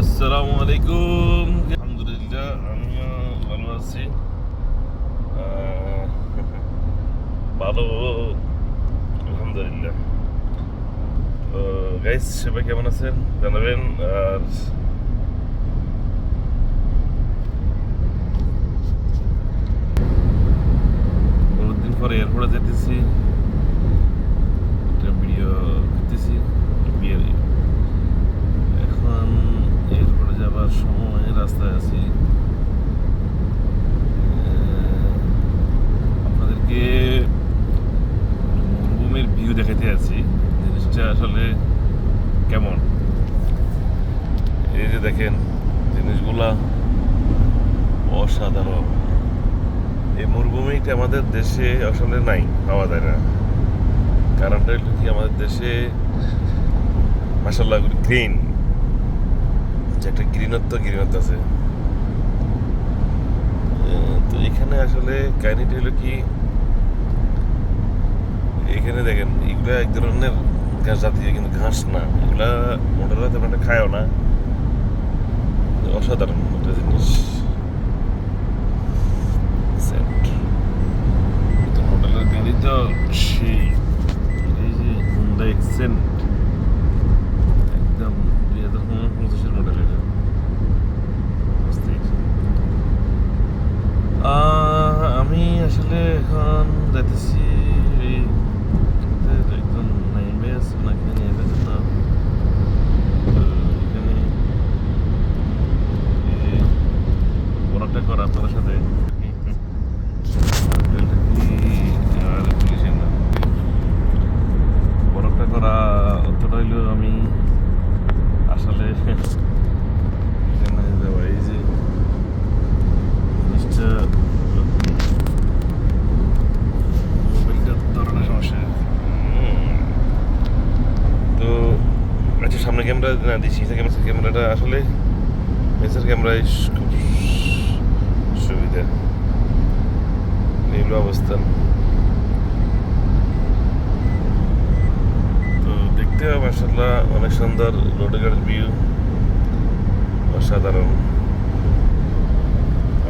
আসসালামু আলাইকুম। আলহামদুলিল্লাহ, আমিও ভালো আছি। ভালো। আলহামদুলিল্লাহ। তো গাইস সবাই কেমন আছেন? জানাবেন, আর বহুদিন পরে এয়ারপোর্টে যেতেছি। দেখাতে জিনিসটা আসলে কেমন? এই যে দেখেন, জিনিসগুলা অসাধারণ। এই মরুভূমিটা আমাদের দেশে আসলে নাই, পাওয়া যায় না। কারণটা হলো কি, আমাদের দেশে মাসাল্লাহ গ্রিন যে একটা গ্রিনত্ব গ্রিনত্ব আছে। তো এখানে আসলে কাহিনিটা হলো কি, এখানে দেখেন এগুলা এক ধরনের ঘাস জাতীয় কিন্তু ঘাস না, এগুলা মোটররা তেমন একটা খায়ও না। অসাধারণ একটা জিনিস. তো গাড়ি সেই, এই যে হুন্ডা এক্সেন্ট একদম দুই হাজার পঁচিশের আমি আসলে এখন যাইতেছি ওনাকে নিয়ে এখানে এই বড়টা করা আপনাদের সাথে হোটেলটা কি আর পুলিশের না বরফটা করা অতটা হইল আমি আসলে এখানে যাওয়া এই যে জিনিসটা মোবাইলটার ধরনের সমস্যা হুম। তো আচ্ছা সামনে ক্যামেরা, না দিচ্ছি ক্যামেরা ক্যামেরাটা আসলে মেসের ক্যামেরায় খুব সুবিধা। এইগুলো অবস্থান। তো দেখতে মার্শাল্লাহ অনেক সুন্দর রোডের ভিউ অসাধারণ।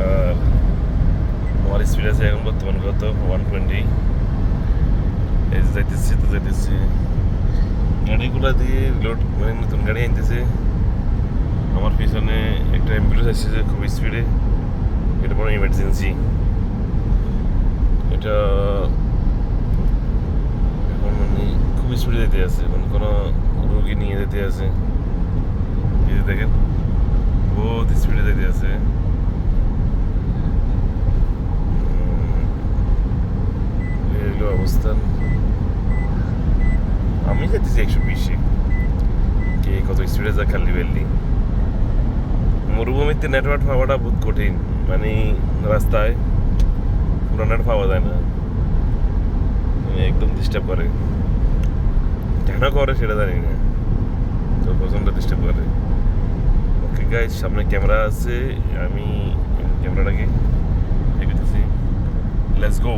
আর আমার স্পিড আছে এখন বর্তমান কত? ওয়ান টোয়েন্টি এই যাইতেছি, তো যাইতেছি। গাড়িগুলো দিয়ে লোড মানে নতুন গাড়ি আনতেছে। আমার পিছনে একটা অ্যাম্বুলেন্স আসছে খুব স্পিডে এটা বড় ইমার্জেন্সি এটা এখন মানে খুব স্পিডে যেতে আছে। মানে কোনো রোগী নিয়ে যেতে আছে। দেখেন, বহুত স্পিডে যেতে আছে উম, এই হলো অবস্থান আমি যেতেছি একশো বিশে কে কত স্পিডে যা খালি বেললি। মরুভূমিতে নেটওয়ার্ক পাওয়াটা বহুত কঠিন। মানে রাস্তায় পুরো নেট পাওয়া যায় না। মানে একদম ডিস্টার্ব করে। কেন করে সেটা জানি না। তো প্রচণ্ড ডিস্টার্ব করে। ওকে গাইজ সামনে ক্যামেরা আছে। আমি ক্যামেরাটাকে দেখতেছি লেটস গো